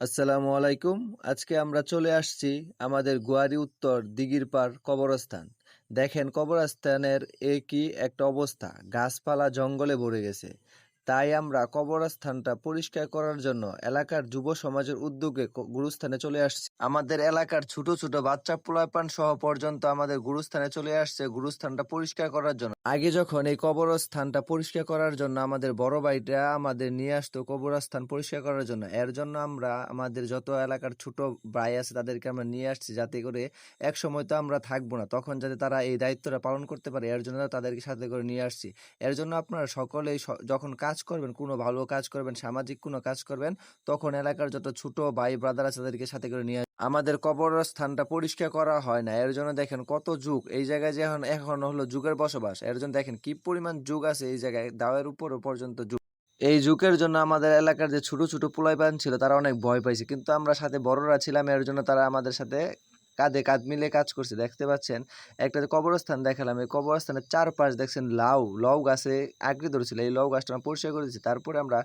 আসসালামু আলাইকুম। আজকে আমরা চলে আসছি আমাদের গুয়ারি উত্তর দিঘির পার কবরস্থান। দেখেন কবরস্থানের এ কি একটা অবস্থা। গাছপালা জঙ্গলে ভরে গেছে। তাই আমরা কবরস্থানটা পরিষ্কার করার জন্য এলাকার যুব সমাজের উদ্যোগে গুরুস্থানে চলে আসছি। আমাদের এলাকার ছোট ছোট বাচ্চা পোলাপান সহ পর্যন্ত আমাদের গুরুস্থানে চলে আসছে গুরুস্থানটা পরিষ্কার করার জন্য। আগে যখন এই কবরস্থানটা পরিষ্কার করার জন্য আমাদের বড় ভাইটা আমাদের নিয়ে আসতো কবরস্থান পরিষ্কার করার জন্য, এর জন্য আমরা আমাদের যত এলাকার ছোট ভাই আছে তাদেরকে আমরা নিয়ে আসছি যাতে করে এক সময় তো আমরা থাকব না, তখন যাতে তারা এই দায়িত্বটা পালন করতে পারে, এর জন্য তাদেরকে সাথে করে নিয়ে আসছি। এর জন্য আপনারা সকলেই যখন কাজ করবেন, কোনো ভালো কাজ করবেন, সামাজিক কোনো কাজ করবেন, তখন এলাকার যত ছোট ভাই ব্রাদার আছে তাদেরকে সাথে করে নিয়ে আমাদের কবরস্থানটা পরিষ্কার করা হয় না, এর জন্য দেখেন কত যুগ। এই জায়গায় যে এখন এখন হলো যুগের বসবাস, এর জন্য দেখেন কি পরিমাণ যুগ আছে এই জায়গায়, দাওয়ের উপর পর্যন্ত যুগ। এই যুগের জন্য আমাদের এলাকার যে ছোট ছোট পোলাইপান ছিল, তারা অনেক ভয় পাইছে। কিন্তু আমরা সাথে বড়রা ছিলাম, এর জন্য তারা আমাদের সাথে কাঁধে কাঁধ মিলে কাজ করছে। দেখতে পাচ্ছেন, একটা কবরস্থান দেখালাম, এই কবরস্থানের চারপাশ দেখছেন লাউ লাউ গাছে আঁকড়ে ধরেছিল। এই লাউ গাছটা আমরা পরিষ্কার করেছি তারপরে আমরা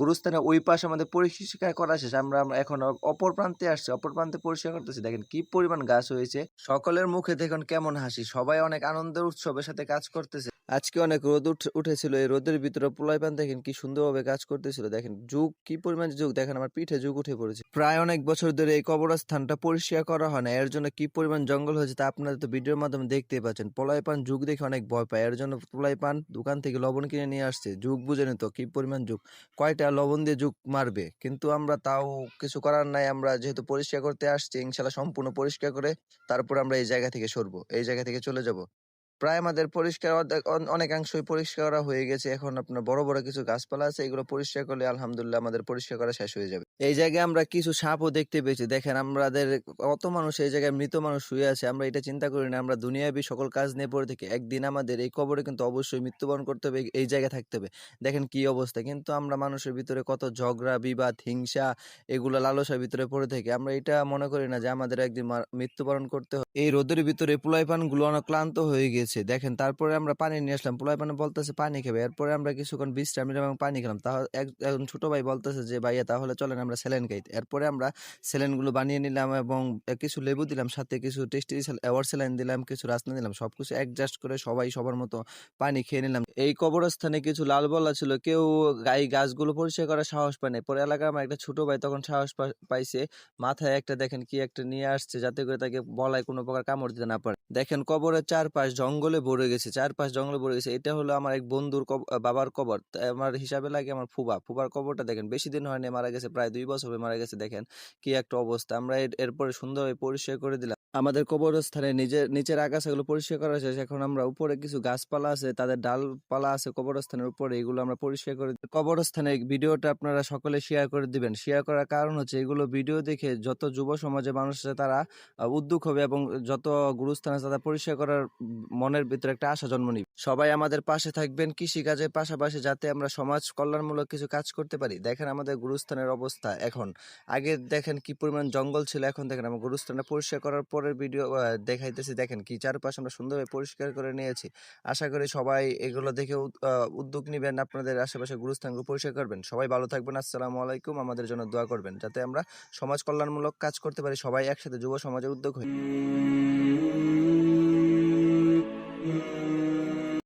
গুরুস্থানে ওই পাশে আমাদের পরিষ্কার করা শেষ। আমরা এখন অপর প্রান্তে আসছি, অপর প্রান্তে পরিষ্কার করতেছি। দেখেন কি পরিমাণ গাছ হয়েছে। সকলের মুখে দেখুন কেমন হাসি। সবাই অনেক আনন্দের উৎসবের সাথে কাজ করতেছে। আজকে অনেক রোদ উঠ- উঠেছিল। এই রোদের ভিতরে পোলাই পান দেখেন কি সুন্দরভাবে কাজ করতেছিল। দেখেন যুগ, কি পরিমাণ যুগ? দেখেন আমার পিঠে যুগ উঠে পড়েছে। প্রায় অনেক বছর ধরে এই কবরস্থানটা পরিষ্কার করা হয় না। এর জন্য কি পরিমাণ জঙ্গল হয়েছে তা আপনারা তো ভিডিওর মাধ্যমে দেখতেই পাচ্ছেন। পোলাই পান যুগ দেখে অনেক ভয় পায়। এর জন্য পোলাই পান দোকান থেকে লবণ কিনে নিয়ে আসছে। যুগ বুঝে নিত কি পরিমাণ যুগ। কয়টা লবণ দিয়ে যুগ মারবে? কিন্তু আমরা তাও কিছু করার নাই। আমরা যেহেতু পরিষ্কার করতে আসছি, ইনশাল্লাহ সম্পূর্ণ পরিষ্কার করে তারপর আমরা এই জায়গা থেকে সরবো। এই জায়গা থেকে চলে যাব। প্রায় আমাদের পরিষ্কার অনেকাংশই পরিষ্কার করা হয়ে গেছে। এখন আপনার বড় বড় কিছু গাছপালা আছে, এগুলো পরিষ্কার করলে আলহামদুলিল্লাহ আমাদের পরিষ্কার করা শেষ হয়ে যাবে। এই জায়গায় আমরা কিছু সাপও দেখতে পেয়েছি। দেখেন আমাদের কত মানুষ এই জায়গায় মৃত মানুষ শুয়ে আছে। আমরা এটা চিন্তা করি না, আমরা দুনিয়াবি সকল কাজ নিয়ে পড়ে থাকি। একদিন আমাদের এই কবরে কিন্তু অবশ্যই মৃত্যুবরণ করতে হবে, এই জায়গায় থাকতে হবে। দেখেন কি অবস্থা। কিন্তু আমরা মানুষের ভিতরে কত ঝগড়া, বিবাদ, হিংসা, এগুলো লালসার ভিতরে পড়ে থাকি। আমরা এটা মনে করি না যে আমাদের একদিন মৃত্যুবরণ করতে হবে এই রোদের ভিতরে পোলাইপানগুলো অনেক ক্লান্ত হয়ে গেছে দেখেন, তারপরে আমরা পানি নিয়ে আসলাম। পোলাই পানি বলতেছে, পানি খাবে। এরপরে আমরা কিছুক্ষণ বিশ্রাম নিলাম এবং পানি খেলাম। তাহলে একজন ছোট ভাই বলতেছে যে, ভাইয়া, তাহলে চলেন আমরা স্যালেন খাই। এরপরে আমরা স্যালেনগুলো বানিয়ে নিলাম এবং কিছু লেবু দিলাম, সাথে কিছু টেস্টি অ্যাওয়ার স্যালাইন দিলাম, কিছু রাস্তা দিলাম সব কিছু অ্যাডজাস্ট করে সবাই সবার মতো পানি খেয়ে নিলাম। এই কবরস্থানে কিছু লাল বলা ছিল, কেউ গাই গাছগুলো পরিষ্কার করার সাহস পায় না পরে এলাকার আমার একটা ছোট ভাই তখন সাহস পাইছে, মাথায় একটা, দেখেন কি একটা নিয়ে আসছে, যাতে করে তাকে বলায় কোনো প্রকার কামড় দিতে না পারে। দেখেন, কবরের চারপাশ জঙ্গলে ভরে গেছে, চারপাশ জঙ্গলে ভরে গেছে। এটা হলো আমার এক বন্ধুর বাবার কবর। আমার হিসাবে লাগে আমার ফুবা ফুবার কবরটা দেখেন, বেশি দিন হয়নি, মারা গেছে প্রায় দুই বছর হয়ে মারা গেছে, দেখেন কি একটা অবস্থা। আমরা এর- এরপরে সুন্দরভাবে পরিষ্কার করে দিলাম। আমাদের কবরস্থানে নিজের, নিচের আগাছাগুলো পরিষ্কার করা শেষ। এখন আমরা উপরে কিছু গাছপালা আছে, তাদের ডালপালা আছে কবরস্থানের উপরে, এগুলো আমরা পরিষ্কার করে দিই। কবরস্থানে ভিডিওটা আপনারা সকলে শেয়ার করে দিবেন। শেয়ার করার কারণ হচ্ছে এগুলো ভিডিও দেখে যত যুব সমাজে মানুষ আছে তারা উদ্যোগ হবে এবং যত গুরুস্থান আছে তারা পরিষ্কার করার মনের ভিতরে একটা আশা জন্ম নিবে। সবাই আমাদের পাশে থাকবেন কৃষি কাজের পাশাপাশি যাতে আমরা সমাজ কল্যাণমূলক কিছু কাজ করতে পারি। দেখেন আমাদের গুরুস্থানের অবস্থা এখন। আগে দেখেন কি পরিমাণ জঙ্গল ছিল, এখন দেখেন আমরা গুরুস্থানটা পরিষ্কার করার পরের ভিডিও দেখাইতেছি। দেখেন কি, চারপাশ আমরা সুন্দরভাবে পরিষ্কার করে নিয়েছি। আশা করি সবাই এগুলো দেখে উদ- উদ্যোগ নেবেন, আপনাদের আশেপাশে গুরুস্থানগুলো পরিষ্কার করবেন। সবাই ভালো থাকবেন, আসসালামু আলাইকুম। আমাদের জন্য দোয়া করবেন, যাতে আমরা সমাজ কল্যাণমূলক কাজ করতে পারি। সবাই একসাথে যুব সমাজে উদ্যোগ হই।